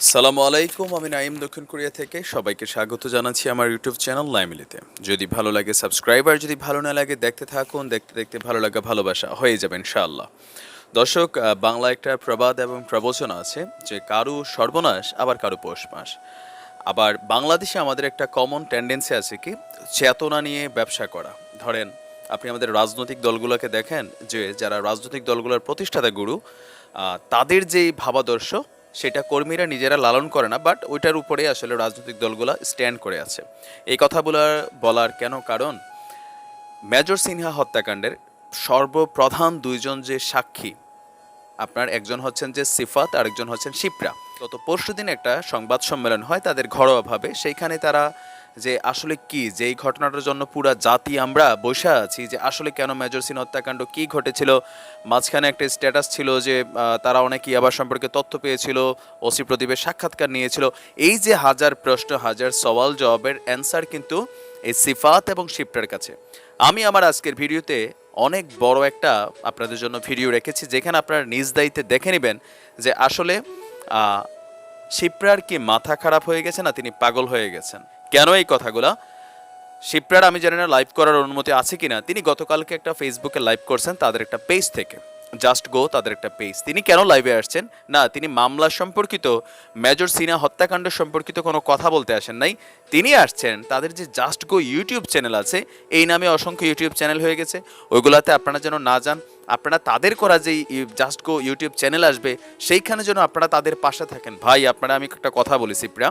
সালামু আলাইকুম, আমি নাইম দক্ষিণ কোরিয়া থেকে। সবাইকে স্বাগত জানাচ্ছি আমার ইউটিউব চ্যানেল লাইমিলিতে। যদি ভালো লাগে সাবস্ক্রাইবার, যদি ভালো না লাগে দেখতে থাকুন, দেখতে দেখতে ভালো লাগা ভালোবাসা হয়ে যাবে ইনশাআল্লাহ। দর্শক বাংলা একটা প্রবাদ এবং প্রবচন আছে যে, কারু সর্বনাশ, আবার কারু পৌষ মাস। আবার বাংলাদেশে আমাদের একটা কমন টেন্ডেন্সি আছে কি, চেতনা নিয়ে ব্যবসা করা। ধরেন, আপনি আমাদের রাজনৈতিক দলগুলোকে দেখেন যে, যারা রাজনৈতিক দলগুলোর প্রতিষ্ঠাতা গুরু তাদের যেই ভাবাদর্শ সেটা কর্মীরা নিজেরা লালন করে না বাট ওইটার উপরে আসলে রাজনৈতিক দলগুলো স্ট্যান্ড করে আছে। এই কথাগুলো বলার কেন কারণ? মেজর সিনহা হত্যাকাণ্ডের সর্বপ্রধান দুইজন যে সাক্ষী, আপনার একজন হচ্ছেন যে সিফাত, আরেকজন হচ্ছেন শিপ্রা। গত পরশু দিন একটা সংবাদ সম্মেলন হয় তাদের ঘরোয়াভাবে, সেইখানে তারা যে আসলে কি? যে এই ঘটনাটার জন্য পুরা জাতি আমরা বসে আছি যে আসলে কেন মেজর সিন হত্যাকাণ্ড কি ঘটেছিল? মাঝখানে একটা স্ট্যাটাস ছিল যে তারা অনেক আবার সম্পর্কে তথ্য পেয়েছিল, ওসি প্রদীপের সাক্ষাৎকার নিয়েছিল। এই যে হাজার প্রশ্ন, হাজার সওয়াল জবাবের অ্যান্সার কিন্তু এই সিফাত এবং শিপ্রার কাছে। আমি আমার আজকের ভিডিওতে অনেক বড় একটা আপনাদের জন্য ভিডিও রেখেছি, যেখানে আপনারা নিজ দায়িত্বে দেখে নেবেন যে আসলে শিপ্রার কি মাথা খারাপ হয়ে গেছে না তিনি পাগল হয়ে গেছেন। কেন এই কথাগুলা? শিপ্রার আমি জানি না লাইভ করার অনুমতি আছে কিনা। তিনি গতকালকে একটা ফেসবুকে লাইভ করছেন তাদের একটা পেজ থেকে। জাস্ট গো তাদের একটা পেজ তিনি কেন লাইভে আসছেন? না, তিনি মামলা সম্পর্কিত মেজর সিনা হত্যাকাণ্ড সম্পর্কিত কোনো কথা বলতে আসেন নাই। তিনি আসছেন, তাদের যে জাস্ট গো ইউটিউব চ্যানেল আছে, এই নামে অসংখ্য ইউটিউব চ্যানেল হয়ে গেছে। ওইগুলাতে আপনারা যেন না যান, আপনারা তাদের করা যে জাস্ট গো ইউটিউব চ্যানেল আসবে, সেইখানে যেন আপনারা তাদের পাশে থাকেন। ভাই, আপনারা আমি একটা কথা বলি সিপ্রা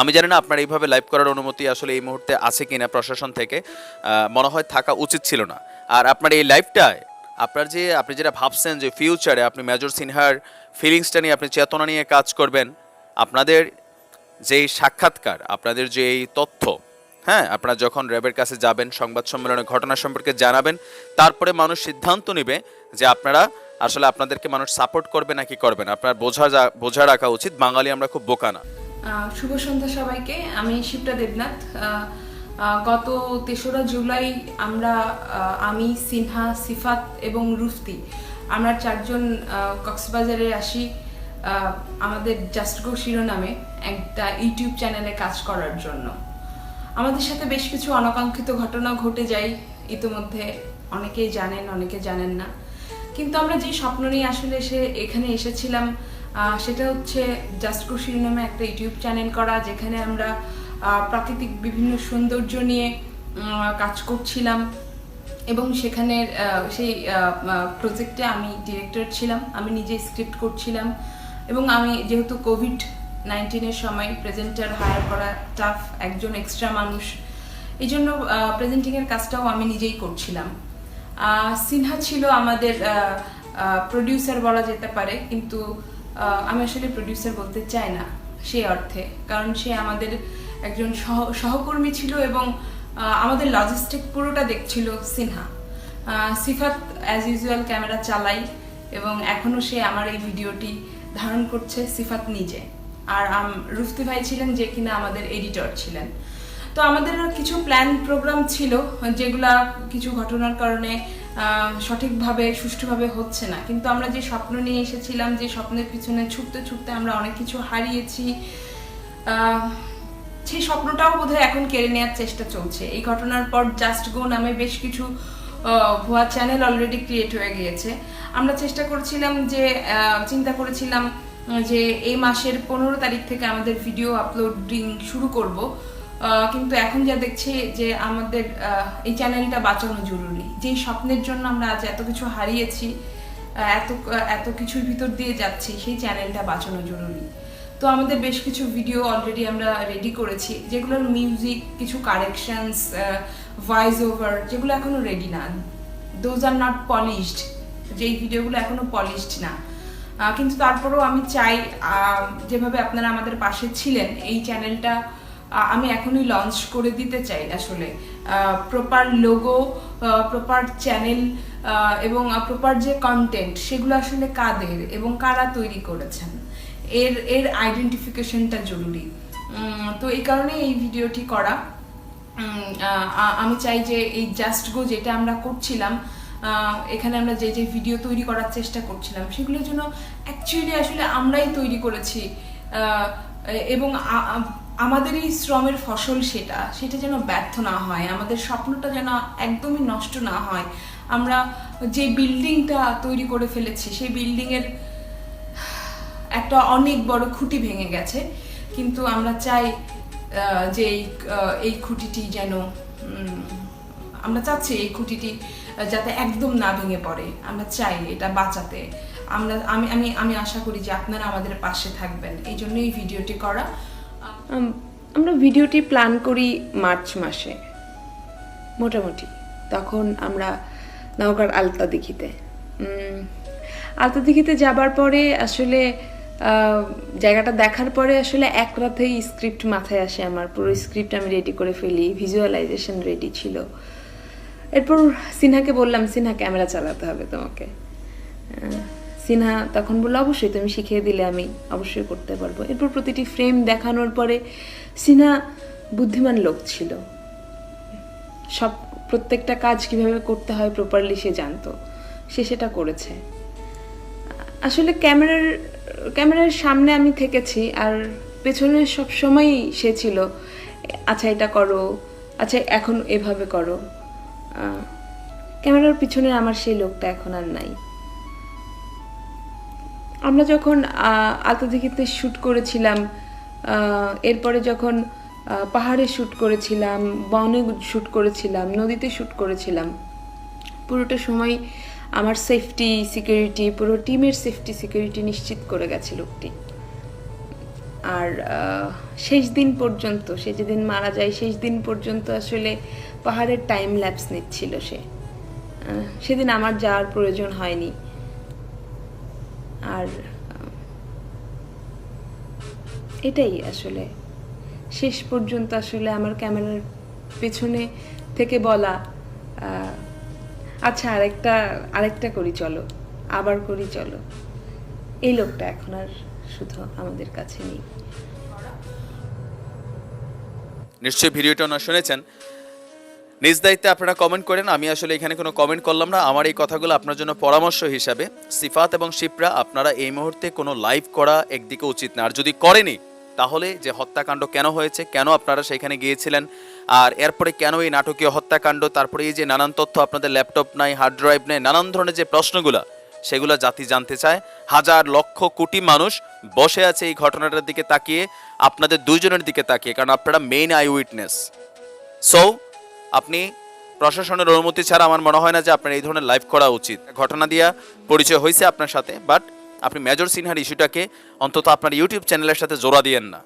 আমি জানি না আপনার এইভাবে লাইভ করার অনুমতি আসলে এই মুহূর্তে আছে কিনা প্রশাসন থেকে মনে হয় থাকা উচিত ছিল না। আর আপনার এই লাইভটায় আপনার যে, আপনি যেটা ভাবছেন যে ফিউচারে আপনি মেজর সিনহার ফিলিংসটা নিয়ে আপনি চেতনা নিয়ে কাজ করবেন, আপনাদের যেই সাক্ষাৎকার, আপনাদের যে এই তথ্য হ্যাঁ আপনারা যখন র্যাবের কাছে যাবেন, সংবাদ সম্মেলনে ঘটনা সম্পর্কে জানাবেন, তারপরে মানুষ সিদ্ধান্ত নেবে যে আপনারা আসলে আপনাদেরকে মানুষ সাপোর্ট করবে নাকি করবে না। আপনার বোঝা বোঝা রাখা উচিত, বাঙালি আমরা খুব বোকা না। শুভ সন্ধ্যা সবাইকে। আমি শিপ্রা দেবনাথ। গত তেসরা জুলাই আমরা আমি, সিনহা, সিফাত এবং রুফতি, আমরা চারজন কক্সবাজারে আসি আমাদের জাস্ট গো শিরোনামে একটা ইউটিউব চ্যানেলে কাজ করার জন্য। আমাদের সাথে বেশ কিছু অনাকাঙ্ক্ষিত ঘটনা ঘটে যায়। ইতিমধ্যে অনেকেই জানেন, অনেকে জানেন না। কিন্তু আমরা যে স্বপ্ন নিয়ে আসলে সে এখানে এসেছিলাম সেটা হচ্ছে জাস্ট খুশি নামে একটা ইউটিউব চ্যানেল করা, যেখানে আমরা প্রাকৃতিক বিভিন্ন সৌন্দর্য নিয়ে কাজ করছিলাম এবং সেখানে সেই প্রজেক্টে আমি ডিরেক্টর ছিলাম, আমি নিজে স্ক্রিপ্ট করছিলাম এবং আমি যেহেতু কোভিড নাইন্টিনের সময় প্রেজেন্টার হায়ার করা টাফ একজন এক্সট্রা মানুষ এই জন্য প্রেজেন্টিংয়ের কাজটাও আমি নিজেই করছিলাম। সিনহা ছিল আমাদের প্রডিউসার বলা যেতে পারে, কিন্তু আমি আসলে প্রডিউসার বলতে চাই না সেই অর্থে। কারণ সে আমাদের একজন সহ- সহকর্মী ছিল এবং আমাদের লজিস্টিক পুরোটা দেখছিল Sinha. Sifat as usual camera চালাই এবং এখনও সে আমার এই ভিডিওটি ধারণ করছে সিফাত নিজে। আর আম- রুফতি ভাই ছিলেন যে কিনা আমাদের এডিটর ছিলেন। তো আমাদের কিছু প্ল্যান প্রোগ্রাম ছিল, যেগুলা কিছু ঘটনার কারণে সঠিকভাবে, সুষ্ঠুভাবে হচ্ছে না। কিন্তু আমরা যে স্বপ্ন নিয়ে এসেছিলাম, যে স্বপ্নের পিছনে ছুটতে ছুটতে আমরা অনেক কিছু হারিয়েছি সেই স্বপ্নটাও বোধহয় এখন কেড়ে নেওয়ার চেষ্টা চলছে। এই ঘটনার পর জাস্ট গো নামে বেশ কিছু ভুয়া চ্যানেল অলরেডি ক্রিয়েট হয়ে গিয়েছে। আমরা চেষ্টা করছিলাম যে চিন্তা করেছিলাম যে এই মাসের পনেরো তারিখ থেকে আমাদের ভিডিও আপলোডিং শুরু করব। কিন্তু এখন যা দেখছি যে আমাদের এই চ্যানেলটা বাঁচানো জরুরি। যেই স্বপ্নের জন্য আমরা আজ এত কিছু হারিয়েছি এত এত কিছুর ভিতর দিয়ে যাচ্ছি, সেই চ্যানেলটা বাঁচানো জরুরি। তো আমাদের বেশ কিছু ভিডিও অলরেডি আমরা রেডি করেছি, যেগুলোর মিউজিক কিছু কারেকশনস ভয়েস ওভার যেগুলো এখনও রেডি না। দোজ আর নট পলিশড যেই ভিডিওগুলো এখনও পলিশড না। কিন্তু তারপরেও আমি চাই যেভাবে আপনারা আমাদের পাশে ছিলেন, এই চ্যানেলটা আমি এখনই লঞ্চ করে দিতে চাই আসলে। প্রপার লোগো প্রপার চ্যানেল এবং প্রপার যে কন্টেন্ট সেগুলো আসলে কাদের এবং কারা তৈরি করেছেন? এর এর আইডেন্টিফিকেশনটা জরুরি। তো এই কারণে এই ভিডিওটি করা। আমি চাই যে এই জাস্ট গো যেটা আমরা করছিলাম এখানে আমরা যে যে ভিডিও তৈরি করার চেষ্টা করছিলাম, সেগুলোর জন্য অ্যাকচুয়ালি আসলে আমরাই তৈরি করেছি। এবং আমাদের এই শ্রমের ফসল সেটা সেটা যেন ব্যর্থ না হয়, আমাদের স্বপ্নটা যেন একদমই নষ্ট না হয়। আমরা যে বিল্ডিংটা তৈরি করে ফেলেছি, সেই বিল্ডিংয়ের একটা অনেক বড় খুঁটি ভেঙে গেছে। কিন্তু আমরা চাই যে এই খুঁটিটি যেন আমরা চাচ্ছি এই খুঁটিটি যাতে একদম না ভেঙে পড়ে। আমরা চাই এটা বাঁচাতে। আমরা, আমি আমি আমি আশা করি যে আপনারা আমাদের পাশে থাকবেন। এই জন্য এই ভিডিওটি করা। আমরা ভিডিওটি প্ল্যান করি মার্চ মাসে। মোটামুটি। তখন আমরা নওগাঁর আলতা দিঘিতে। আলতা দিঘিতে যাবার পরে আসলে জায়গাটা দেখার পরে আসলে এক রাতেই স্ক্রিপ্ট মাথায় আসে আমার। পুরো স্ক্রিপ্ট আমি রেডি করে ফেলি ভিজুয়ালাইজেশন রেডি ছিল। এরপর সিনহাকে বললাম, সিনহা ক্যামেরা চালাতে হবে তোমাকে। সিনহা তখন বলল, অবশ্যই তুমি শিখিয়ে দিলে আমি অবশ্যই করতে পারব। এরপর প্রতিটি ফ্রেম দেখানোর পরে সিনহা বুদ্ধিমান লোক ছিল। সব প্রত্যেকটা কাজ কীভাবে করতে হয় প্রপারলি সে জানতো। সে সেটা করেছে। আসলে ক্যামেরার ক্যামেরার সামনে আমি থেকেছি আর পেছনে সব সময়ই সে ছিল আচ্ছা এটা করো আচ্ছা এখন এভাবে করো। ক্যামেরার পিছনে আমার সেই লোকটা এখন আর নাই। আমরা যখন আলতাদিঘিতে শ্যুট করেছিলাম এরপরে যখন পাহাড়ে শ্যুট করেছিলাম, বনে শ্যুট করেছিলাম, নদীতে শ্যুট করেছিলাম, পুরোটা সময় আমার সেফটি সিকিউরিটি পুরো টিমের সেফটি সিকিউরিটি নিশ্চিত করে গেছে লোকটি। আর শেষ দিন পর্যন্ত, সে যেদিন মারা যায়, শেষ দিন পর্যন্ত আসলে পাহাড়ের টাইম ল্যাপস নিচ্ছিল সে। সেদিন আমার যাওয়ার প্রয়োজন হয়নি। আর এটাই আসলে। শেষ পর্যন্ত আসলে আমার ক্যামেরার পেছনে থেকে বলা আচ্ছা আরেকটা আরেকটা করি চলো, আবার করি চলো। এই লোকটা এখন আর শুধু আমাদের কাছে নেই। নিশ্চয়ই ভিডিওটা না শুনেছেন। নিজ দায়িত্বে আপনারা কমেন্ট করেন, আমি আসলে এখানে কোনো কমেন্ট করলাম না। আমার এই কথাগুলো আপনার জন্য পরামর্শ হিসাবে সিফাত এবং শিপ্রা, আপনারা এই মুহূর্তে কোনো লাইভ করা একদিকে উচিত না। আর যদি করেনি, তাহলে যে হত্যাকাণ্ড কেন হয়েছে, কেন আপনারা সেখানে গিয়েছিলেন, আর এরপরে কেন এই নাটকীয় হত্যাকাণ্ড, তারপরে এই যে নানান তথ্য আপনাদের ল্যাপটপ নাই হার্ড ড্রাইভ নেই, নানান ধরনের যে প্রশ্নগুলো, সেগুলো জাতি জানতে চায়। হাজার লক্ষ কোটি মানুষ বসে আছে এই ঘটনাটার দিকে তাকিয়ে, আপনাদের দুইজনের দিকে তাকিয়ে, কারণ আপনারা মেইন আই উইটনেস সো আপনি প্রশাসনের অনুমতি ছাড়া আমার মনে হয় না যে আপনার এই ধরনের লাইভ করা উচিত। ঘটনা দিয়া পরিচয় হয়েছে আপনার সাথে বাট আপনি মেজর সিনহার ইস্যুটাকে অন্তত আপনার ইউটিউব চ্যানেলের সাথে জোড়া দিয়েন না।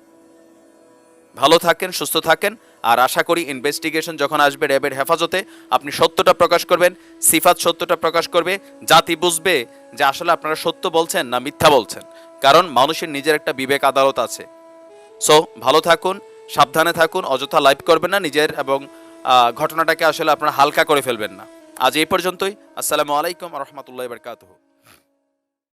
ভালো থাকেন, সুস্থ থাকেন, আর আশা করি ইনভেস্টিগেশন যখন আসবে র্যাবের হেফাজতে, আপনি সত্যটা প্রকাশ করবেন, সিফাত সত্যটা প্রকাশ করবে, জাতি বুঝবে যে আসলে আপনারা সত্য বলছেন না মিথ্যা বলছেন। কারণ মানুষের নিজের একটা বিবেক আদালত আছে। সো ভালো থাকুন, সাবধানে থাকুন, অযথা লাইভ করবেন না নিজের এবং ঘটনাটাকে আসলে আপনারা হালকা করে ফেলবেন না। আজ এই পর্যন্তই। আসসালামু আলাইকুম রহমতুল্লাহ বরকাতহ।